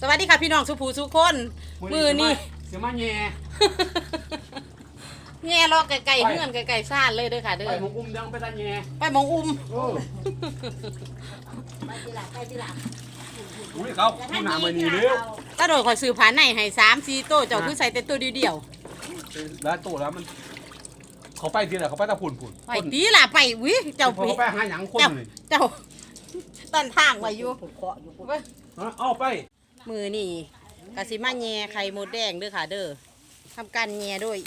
สวัสดีค่ะพี่น้องสุภูสุคน มือนี่เสียมาแย่แง่ลอกไก่ๆเงื่อนไก่ๆซ่านเลยเด้อค่ะเด้ไปอหมกอุ้มดังไปตาแย่ไปหมองอุ้มโอ้ไปทีหลังไปทีหลังอุ้ยเขาผู้หนามานี่เร็วตาโดยคอยซื้อผานในให้สามสี่โต๊ะเจ้าคือใส่แต่ตัวเดียวแล้วตัวแล้วมันเขาไปทีละเขาไปตะพุ่นพุ่นๆไปตีล่ะไปวิเจ้าพอไปเขาไปหาหยังคนเจ้าเลยเจ้าต้นทางไว้อยู่ผมเคาะอยู่เว้ยฮะเอาไป มือนี่กะสิมาแง่ไข่มดแดงเด้อค่ะ เด้อทำการแง่ด้วย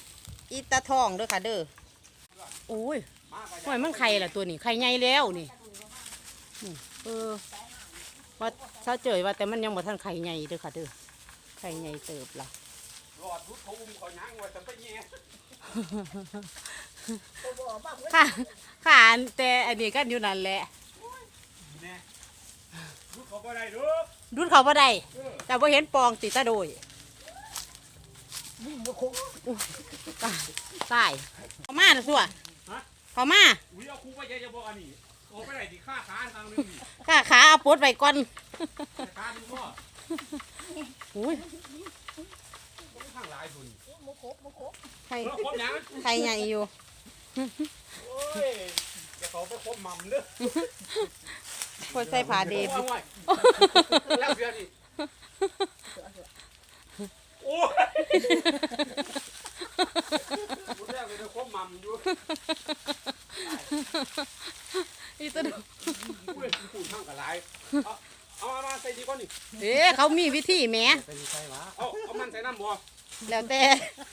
อีตาทองเด้อค่ะ เด้อโอ้ยหอยมันไข่ล่ะตัวนี้ไข่ใหญ่แล้วนี่เออว่าเช้าเจยว่าแต่มันยังบ่ทันไข่ใหญ่เด้อค่ะเด้อไข่ใหญ่เติบละรอดรุดเขาอุ้มเขาหยังว้แต่ไปแย่ค่ะค่ะแต่อันนี้กันอยู่นั่นแหละ แน่รุดเขาก็ได้เด้อดุดเขาบ่ได้แต่บ่เห็นปองติดตาโดยตายตายเขามาน่ะสัวเขามาอุ้ยเอาครูไปแย่จะบอกอันนี้โอ้ไปไหนดิฆ่าขาทางนึงนี่ข้าขาเอาปลดไว้ก่อนขาดูพ่ออุ้ยข้างหลายพุ่นไข่เออครบยังไข่ใหญ่อยู่โอ้ยเดี๋ยวเขาไปครบหม่ำเด้อ คนใส่ผ้าเดบโอ้ยแล้วเสียดิโอ้ยพูแล้วเลยคบม่ำอยู่อีตาโดอุ้ยพูดข้งกับหลายเอาเอาเอามาใส่ดีก่อนนี่เอ๊ะเขามีวิธีแหมเอาเอามันใส่น้ำบ่แล้วแต่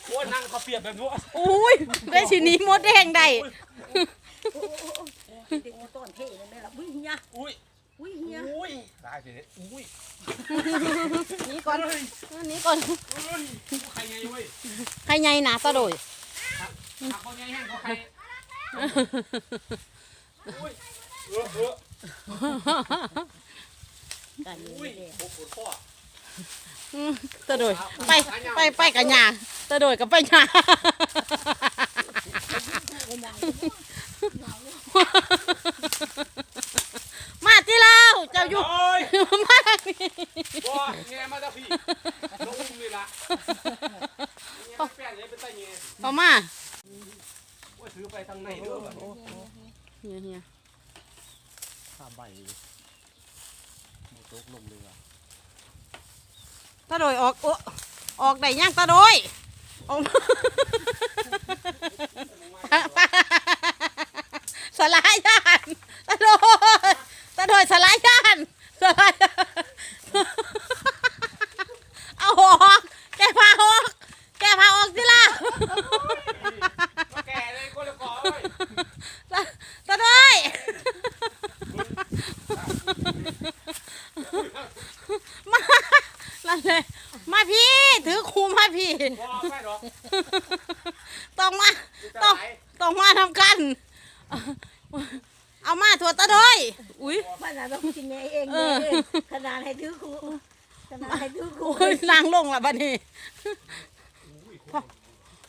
โอ้ยนั่งเขาเปียกแบบนู้นอุ้ยได้สิหนี้มดแดงได้ ติดต้อนเท่เลยแม่ละวิ่งเฮียอุ้ยวิ่งเฮียอุ้ยได้สิอุ้ยหนี่ก่อนหนี่ก่อนเอ้ยใครไงเว้ยไข่ใหญ่หนาตาโดยหาเขาไงแห้งเขาใครอุ้ยเออเออกันอยู่อุ้ยเด้โอ้โหพ่อตาโดยไปไปไปกับยาตาโดยกับไปยา มาที่เราเจ้าอยู่โอ้ยมาทางนี้พ่อแง่มาตะพี่ลงอุ้มเลยล่ะแง่แป้งเลยเป็นตาแง่เอามาว่าถือไปทางไหนเด้อเฮียเฮียข้าใบหมดตกลงเรือตาโดยออกโอออกได้ยังตาโดยออกมาสลายยานตาโดยตาโดยสลายยานสลายยานเอาออกแกพาออกแกพาออกสิล่ะ มาแก่เลยก็เลยก่อเว้ย ตาโดยมาลันเลยมาพี่ ถือคูมาพี่ พ่อไม่หรอก ต้องมา จะ ต้อง ไหล ต้องมาทำกัน เอามาถั่วตาโดยอุ้ยมันน่ะต้องกินเองเอเลอ ยขนาดให้ถือครูขนาดให้ถือครูโอ้ยนางลงละบัดนี้พอ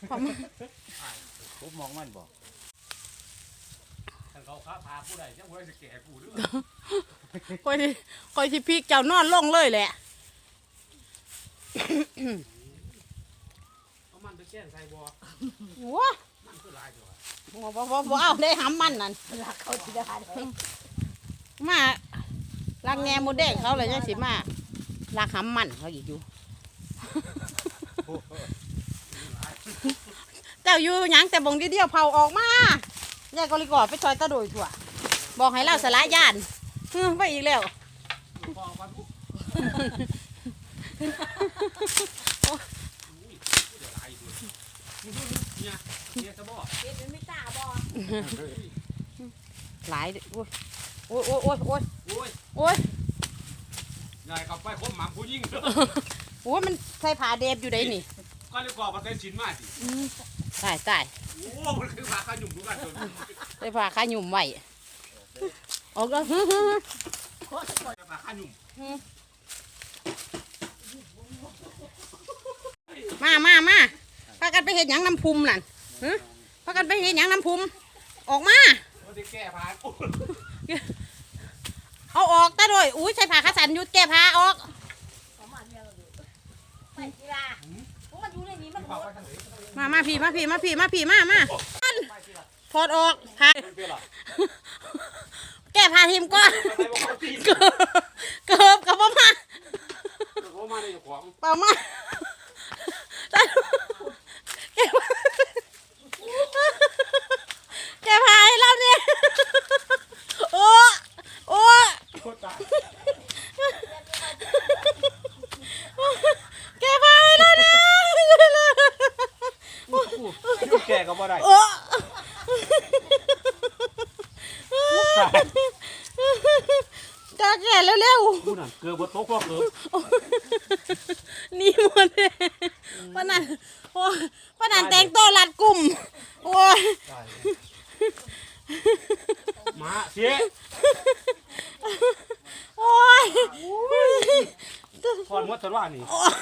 พอมาผมมองมันบอกท่านเขาค้าพาผู้ใดจะผู้ใดจะแก่ผู้หรือคอยสิคอยสิพีกเจ้านอนลงเลยแหละ เอามันไปแก้งใส่บ่อว้ามันคือลายตัว บ่บ่บ่บ่เอาได้หำมันนั่นหลักเขาที่ได้มาลักแงมดแดงเขาเลยยังสิมาลักหำมันเขาอีกอยู่ เจ้าอยู่หยังแต่บงเดียวๆเผาออกมายายกอลิกอดไปซอยตะโดยถั่วบอกให้เล่าสลายยานฮึไปอีกแล้ว พอมาปุ๊บลายตัว เนี่ยเนี่ยสะบ่อเด็กมันไม่กล้าบ่หลายเด้อโอ้ยโอ้ยโอ้ยโอ้ยโอ้ยโอ้ยยายกลับไปคบหมาผู้ยิ่งโอ้ยมันใส่ผ้าเดบอยู่ไหนนี่ก็เลยก่อมาใส่ชิ้นมาสิตายตายโอ้มันคือพาข้าหนุ่มทุกันจนใส่ผ้าขาหยุ่มไว้ออกแล้วฮึฮึฮึพาขาหนุ่มมามามาพากันไปเห็นหยังน้ำพุมนั่น พากันไปเห็นหยังน้ำพุมออกมาเอาออกตาโดยอุ้ยใช้ผ้าขาสันอยุดแก้ผ้าออกมาเดีมาพี่มาพี่มาพี่มาพี่มามาถอดออกผ้าแก้ผ้าทีมก้อนเกิบเกิบกับพ่อมาเมาในขอปล่ามาตาโด จะแก่เร็วๆกูนั่นเกือบบ่ตกว่าเกือบนี่หมดเลยปะนันโอ้ยปะนันแต่งตัวรัดกลุ่มโอ้ยมาเสียโอ้ยถอนหมดถอนว่านี่ โอ้ย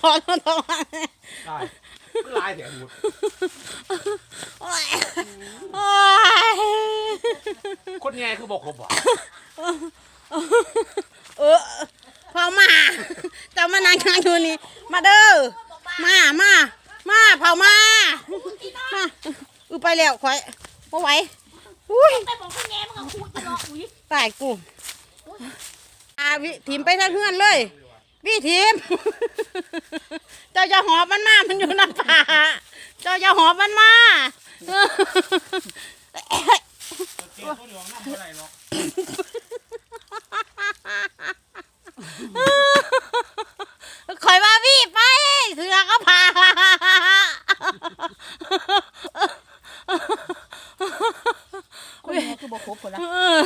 ถอนถอนถอนได้ลายแต่หมด โอ้ยโอ้ย คนแง่คือบ่ครบอะเออพอมาเจ้ามานั่งข้างอยู่นี่มาเด้อมามามาเผามามาอือไปแล้วข่อยบ่ไหวอุ้ยไปบอกคุณแง่มันก็คูตลอดอุ้ยตายกูอาวิทีมไปทางเพื่อนเลยวิทีมเจ้าจะหอบมันมามันอยู่น้ำป่าเจ้าจะหอบมันมา เกี่ยวตัวเหลืองน้ำบ่ได้หรอกคอยว่าพี่ไปเสือก็พาคุณแง่คือบอกครบคนละ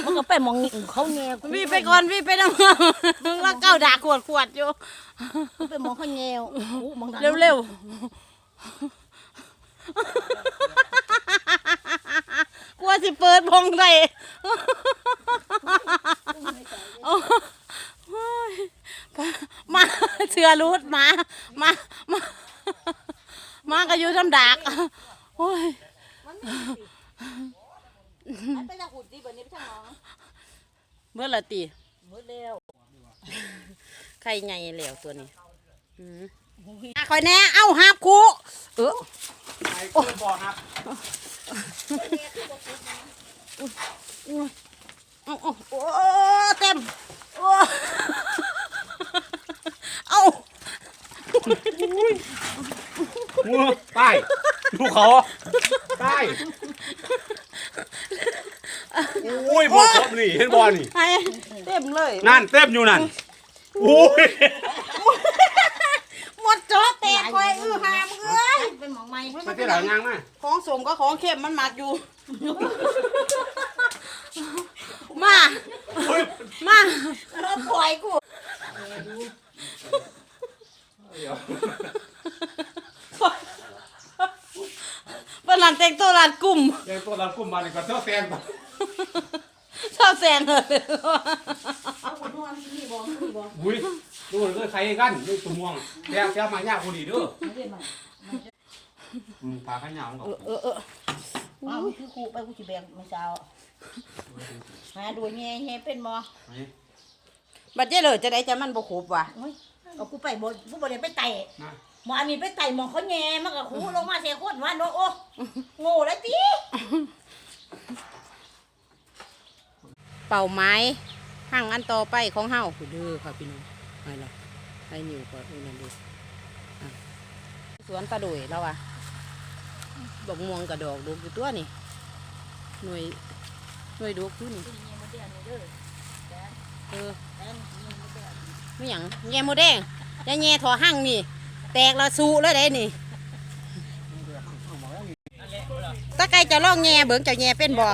มันก็ไปมองเขาแง่พี่ไปก่อนพี่ไปน้ำแล้วเก้าด่าขวดขวดอยู่ไปมองเขาแง่มองเร็วเร็วก ลัวสิเปิดพงได้โอ้ยมาเสือรูดมามามามาก็อยู่ทำดากโอ้ยไปทางหุ่นดีแบบนี้ไปทางน้องเมื่อละตีหมดแล้วไข่ใหญ่แล้วตัวนี้อืมอะคอยแน่ เอ้าหาบคูเออไอ้คือบ่ครับ เอาเอาโอ้เต็มโอ้เอางูตายดูเขาตายโอ้ยบ่ครบนี่เห็นบ่นี่ให้เต็มเลย นั่นเต็มอยู่นั่นโอ้ย หมดจอแตกคอยอื้อหามเอ้ยเป็นหมองไม้ไปที่หลังยางมาของสมก็ของเข้มมันหมักอยู่ มาเฮ้ยมาเราปล่อยกูบนหลันแต่งตัวหลานกลุ่มเดี๋ยวตัวเรากุมมานี่ก็เท่าแฟนบ่ ชอบแซนเลย เอาคนนอนนี่บอกนี่บอกอุ้ยดูเลยใครกันนี่ตัวม่วงแซ่บแซ่บมายากคนดีเด้อเรียนมาอืมปลาข้างยาวของเอเขาอเออเอออ้าวคือครูไปกูสิแบ่งไม่เช้าหาดูแง่แง่เป็นบ่นี่บัดเจ้เลยจะได้จะมันบ่ครบว่ะโอ้ยเอากูไปบ่กูบ่ได้ไปไต่นะหมออันนี้ไปไต่หมองเขาแง่มันก็คูลงมาเสียคนว่าโนโอ้โง่เลยติ เป่าไม้ห่างอันต่อไปของเฮาเด้อค่ะพี่น้องไปละไปนิวก็เออนั่นเดูสวนตาโดยแล้วอะดอกม่วงกับดอกดอกอยู่ตัวนี่หน่วยหน่วยดอกอยู่นี่เออไม่หยังแง่โมแดงอยาแง่ถอหั่งนี่ แตกและสูเลยได้นี่ตะไกจะลองแง่เบิ่งเจ้าแง่เป็นบ่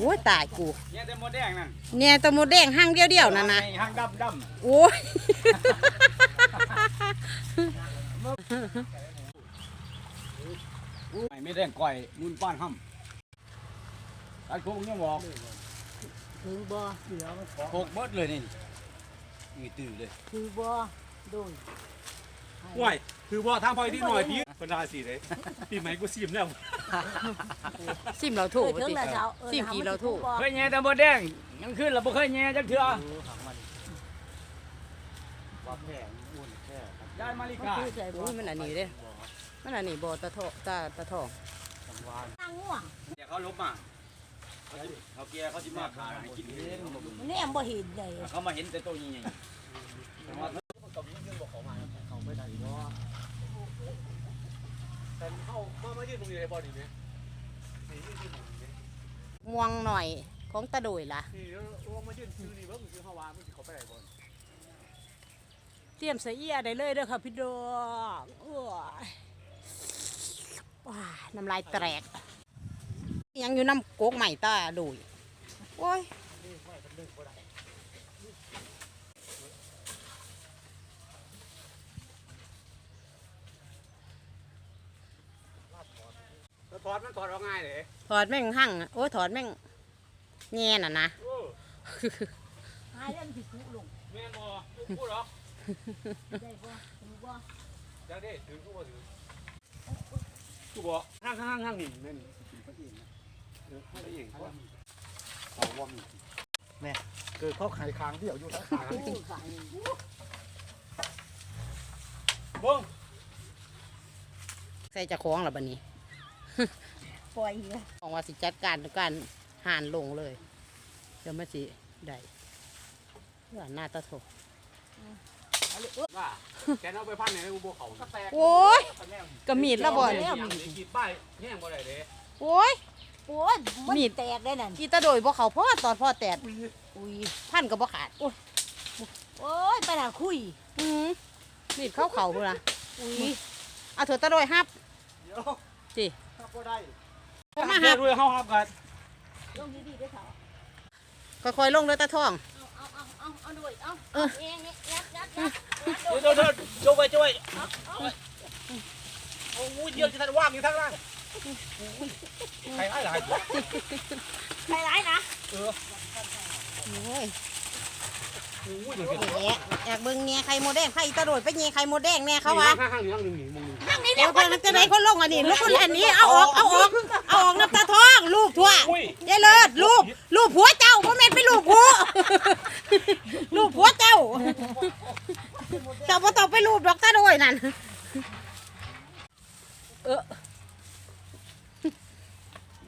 อโอ้ยตายกูเนี่ยแต่โมแดงนั่นแง่แตะโมแดงหั่งเดียวๆนั่นนะหางดำดโอ้ยำไม่แดงก่อยนุ่นป้านห้ำตัดโคกเนี่ยบอกคือบ่เหลือมันโคกเบิดเลยนี่นี่ตื่นเลยคือบ่โดนห่วย คือว่าทางพอยที่หน่อยพี่คนดาสีเลยปีใหม่กูซีมแล้วซิมเราเอถูอกเถิงละเช้าซิมกี่เราถูกเคยแง่แต่โมแดงยังขึ้นเราบ่เคยแง่จักเทื่อวยายมาริมันกาคือใส่บ่โอ้ยมันอันนี้เด้มันอันนี้บ่ตะทอตาตะทองนางง่วงเดี๋ยวเขาลบมาเขาเกียร์เขาจิมาขายให้กินเองมันแนมบ่เห็นเลยเขามาเห็นแต่ตัวใหญ่ แต่เขามามายืนตรงนี้เลยบอดี้เนี่ยม่วงหน่อยของตะโดยล่ะนี่ลงมายืนซื้อนี่เบิ่งซื้อเขาวามันสิเขาไปไหนบ่เตรียมใส่เอียได้เลยเด้อค่ะพี่ดอกโอ้ยว้าน้ำลายแตก ยังอยู่น้ำโกกใหม่ตาโดยโอ้ย ถ อดมันถอดออกง่ายเลยถอดแม่งหั่งอะโอ้ยถอดแม่งแง่น่ะนะ โอ้หายแล้วมันสิคุลงแม่นบ่พูดหรอกได้บ่รู้บ่จังได้ถือกูบ่ถือกูบ่ห้างห้างห้างนี่แม่นกินเขาเองนะเออเขาเองเขาเขาว่ามีแม่เกิดเขาขายคางเดียวอยู่ทั้งขางผู้ขายเบิ้งใส่จะคล้องละบัดนี้ ปล่อยเลยบอกว่าสิจัดการด้วยการห่านลงเลย เดี๋ยวมันสิได้เพื่อหน้าตะโถว่าแกเอาไปพันในกูบ่เขาก็แตกโอ้ยกระมีดละบ่อนแล้วมีกีดป้ายแห้งบ่ได้เด้โอ้ยโอ้ยมันมีดแตกได้นั่นกีตาโดยบ่เขาพ่อตอนพ่อแตดอุ้ยพันก็บ่ขาดโอ้ยโอ้ยไปน่ะคุยอืมมีดเข้าเข่าพุ่นล่ะอุ้ยเอาเถอะตะโดยฮับเดี๋ยวสิถ้า บ่ได้เอามามาฮัหาบด้วยเฮาฮับกันลงดีๆเด้อเถาค่อยๆลงเลยตะท่องเอาเอาเอาเอาเอาด้วยเอาเออเองนี่ยัดยัดยัดเดี๋ยวเดี๋ยวโจไปโจไปโอ้ยเดียวจะทันว่างอยู่ทางล่างใครให้หลายตัวไปร้ายนะเออโอ้ยโอ้ยเดี๋ยวเดี๋ยวแหน่อยากเบิ่งแหน่ไข่โมดแดงไข่ตะโดยไปแหน่ไข่โมดแดงแหน่เขาว่าห้างห้างอยู่ห้างหนึ่งนี่มึงนั่งนี่เดี๋เดี๋ยยววคนจะไหนคนลงอันนี้ลูกคนอันนี้เอาออกเอาออกเอาออกน้ำตาทองลูกทั่วอุ้ยยายเลิศลูกลูกผัวเจ้าพ่อแม่นเป็นลูกผัวลูกผัวเจ้าเจ้าพ่ต้องไปลูกดอกตาโดยนั่นเออ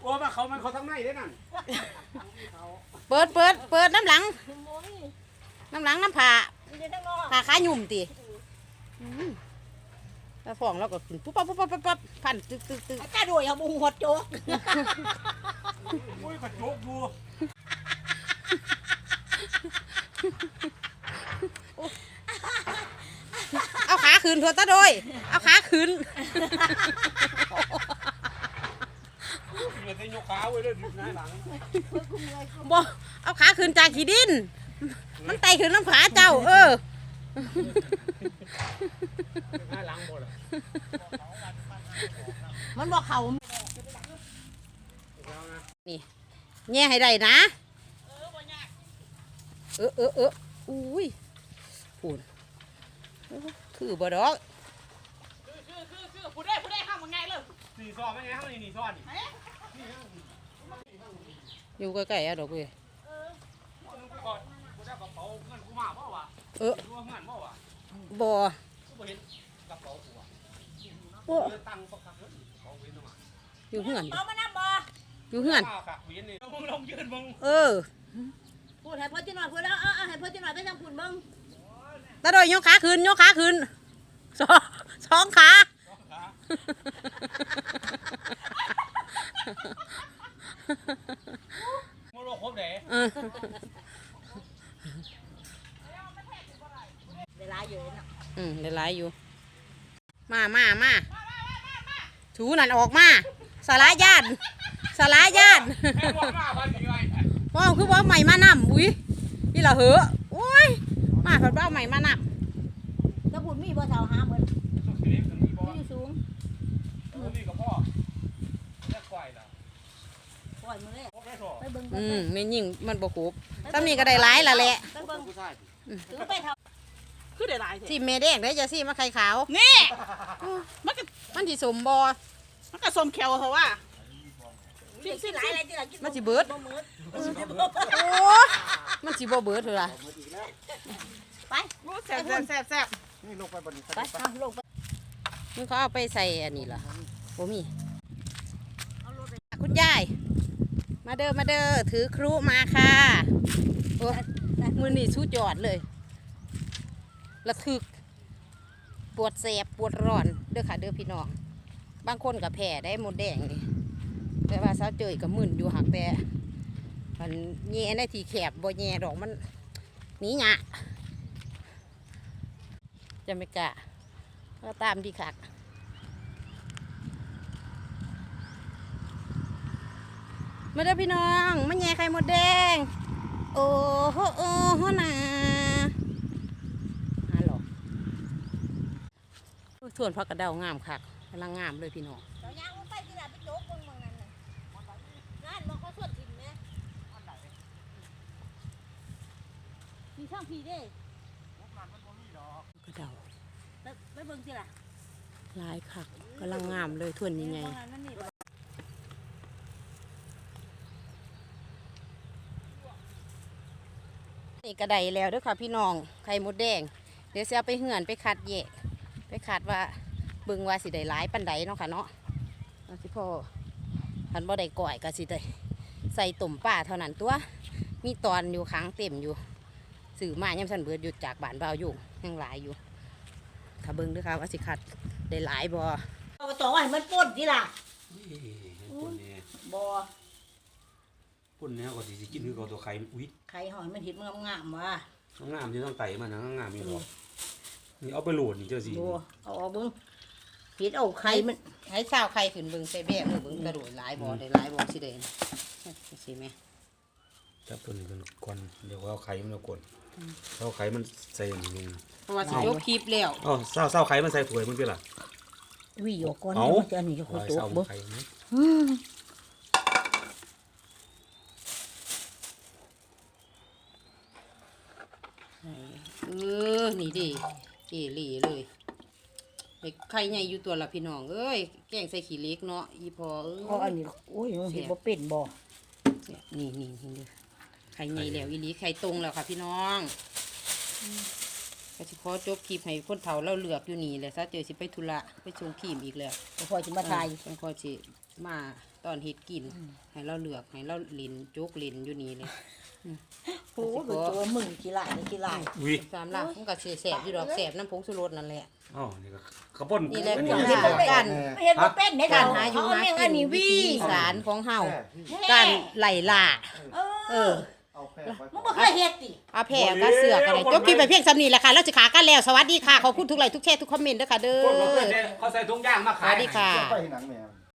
โอ้มาเขามันเขาทั้งในได้นั่น เปิดเปิดเปิดน้ำหลัง โอ้ย น้ำหลังน้ำผ่า มันจะทั้งนอก ผ่าขาหยุ่มตีแล้วฟองแล้วก็ขึ้นปุ๊บปั๊บปุ๊บปั๊บปุ๊บปั๊บพันตึกตึกตึกไอ้ตาด้วยเอาบุงหัวโจกอุ้ยกระโจกดูเอาขาขึ้นเถอะตาโดย เอาขาขึ้นเดี๋ยวจะยกขาไว้เลยหน้าหลังบ่เอาขาขึ้นจากขี้ดิน มันไต่ขึ้นน้ำขาเจ้า เออ หน้าหลังหมดอะมันบอกเขาแง่ให้ได้นะ เออเออเอออุ้ยพูนคือบ่ดอกสี่ซอนไม่ไงข้างในนี่ซอนนี่อยู่ใกล้ๆอะดอกเว้ยกูก่อนกูได้กระเป๋าเงินกูมาเปล่าวะเออกูว่าเงินเปล่าวะบ่กูบ่เห็นกระเป๋ากูอะโอ้เดินตังค์ปกติเขาเว้นมาอยู่เหื อนเอามานั่งบ่อยู่เหือนข้าวค่ะเวียนนี่มึงลงยืนมึงเออพูดให้พ่อจีหน่อยพูดแล้วเอาเอาให้พ่อจีหน่อยไปทางพูดเบิ่งตาโดยยกขาขึ้นยกขาขึ้นสองสองขามึงลงครบเด้เออเวลาอยู่เลยนะอืมได้หลายอยู่ มามามาถูนั่นออกมาสาระญาติสาระญาติแม่บอกมาบ้านนี้ไว้ว้าวคือว่าใหม่มานำอุ้ยนี่ละเหอะโอ้ยมาผัดว่าใหม่มานถ้าพูดมีบ่เท่าหาเหมือนสุดที่ถึงนี้บ่ที่อยู่สูงนี่กับพ่อแค่ควายล่ะปล่อยมือเลยพ่อแค่สอไปเบิ่งำอืมไม่ยิ่งมันบ่ครบถ้ามีก็ได้หลายละแหละไปเบิ่งผู้ชายถือไปเท่า คือได้หลายสิเมแดงได้จะสิมาไข่ขาว นี่มันก็มันที่สมบอมันก็สมแควเขาว่าสิสิหลายอะไรที่หลายกินมันสิเบิดบ่มืดโอ้มันสิบ่เบิดเถอะล่ะไปโอ้แซ่บแซ่บแซ่บแซ่บนี่ลงไปบนนี้ไปเอาลงไปมึงเขาเอาไปใส่อันนี้เหรอโอ้มีคุณยายมาเด้อมาเด้อถือครุมาค่ะโอ้มือนี่สุดยอดเลย ระทึก ปวดแสบปวดร้อนเด้อค่ะเด้อพี่น้องบางคนกับแผลได้หมดแดงนี่แต่ว่าสาวเจยกับมึนอยู่หักแต่มันแย่ในทีแคบบ่แย่ดอกมันหนีหยะจะไม่กล้าก็ตามดีคักมาเด้อพี่น้องมาแย่ไข่หมดแดง โอ้โหโอ้โหนาฮัลโหล ส่วนพักกระเดางามคักกำลังงามเลยพี่น้องเดี๋ยวยางลงไปที่ไหนไปโจ๊กคนเมืองนั้นน่ะนั่นมองเขาสวดถิ่นเนี่ยมีช่างพีเด้กระเดาไปไปเบิ่งสิล่ะลายคักกำลังงามเลยทวนยังไงมองนั้นมันนี่นี่กระไดแล้วเด้วยค่ะพี่น้องไข่มดแดง เดี๋ยวจะเอาไปเหือนไปคัดแยก ไปคัดว่าเบิ่งว่าสิได้หลายปันใดเนาะค่ะเนาะเอาสิพ่อพันบ่ได้ก่อยก็สิได้ใส่ตุ่มป่าเท่านั้นตัว มีตอนอยู่ค้างเต็มอยู่สื่อมายังสันเบิดอยู่จากบ้านเบาวอยู่ยังหลายอยู่ ถ้าเบิ่งเด้วยค่ะว่าสิคัดได้หลายบ่เอาไปต่อว่าให้มันป่นสิล่ะปุ่นเนี่ยบ่ปุ่นเนี่ยก็สิสิกินคือเขาตัวไข่อุ้ยไข่หอยมันเห็ดมันงามๆว่ะงามอยู่ต้องไต่มันนะงามอยู่หรอ นี่เอาไปโหลดนี่เจ้าสิบ่เอาออกเบิ่งเห็ดเอาไข่มันให้สาวไข่ขึ้นเบิ่งใส่แบกมือเบิ่งกระโดดหลายบ่ได้หลายบ่สิเด้สิแม่จับตัวนี้กันก่อนเดี๋ยวเอาไข่มันเอาก่อนเอาไข่มันใส่อย่างนี้เพราะว่าสิยกคลิปแล้วอ๋อเศร้าเศร้าไข่มันใส่ถ้วยมันเป็นล่ะวิ่งออกก่อนเอามันจะอันนี้จะคุยลายโจ๊เศร้ากบ่ไข่ไหมอืมเออนี่ดิ เจหลีเลยเด็กไข่ใหญ่อยู่ตัวละพี่น้องเอ้ยแกงใส่ขี้เหล็กเนาะอีพอเอ้ยเอาอันนี้โอ้ยมันเห็ดบ่เป็นบ่นี่นี่นี่เด้อไข่ใหญ่แล้วอีหลีไข่ตรงแล้วค่ะพี่น้องก็สิขอจบคลิปให้คนเฒ่าเราเลือกอยู่นี่แหละซะเจอสิไปธุระไปชงครีมอีกแล้วพอจะมาทายต้องขอสิมาตอนเฮ็ดกิน ให้เราเลือกให้เราลินจกลินอยู่นี่เลย โอ้ยตัวมึงกี่หลายนี่กี่หลายอุ้ยสามหลักมันก็สิแสบอยู่ดอกแสบน้ำผงชูรสนั่นแหละอ๋อนี่ก็กระป่นนี่แหละอันกานี้รกันเห็ดบ่เป็นได้การหาอยู่หาเาแม่งกิอันนนี้วิวี่ธีอีสารของเฮาการไล่ล่าเอเอออเอาแพร่ไปมึงบ่เคยเฮ็ดติอาแผ่ก็เสือกอะไรจบคลิปไปเพียงสำนีแหละค่ะแล้วจะขากันแล้ว สวัสดีค่ะ ขอบคุณทุกไลค์ทุกแชร์ทุกคอมเมนต์ด้วยค่ะเด้อเขาใส่ถุงย่างมาสขายวัสดีค่ะไปหนังแมว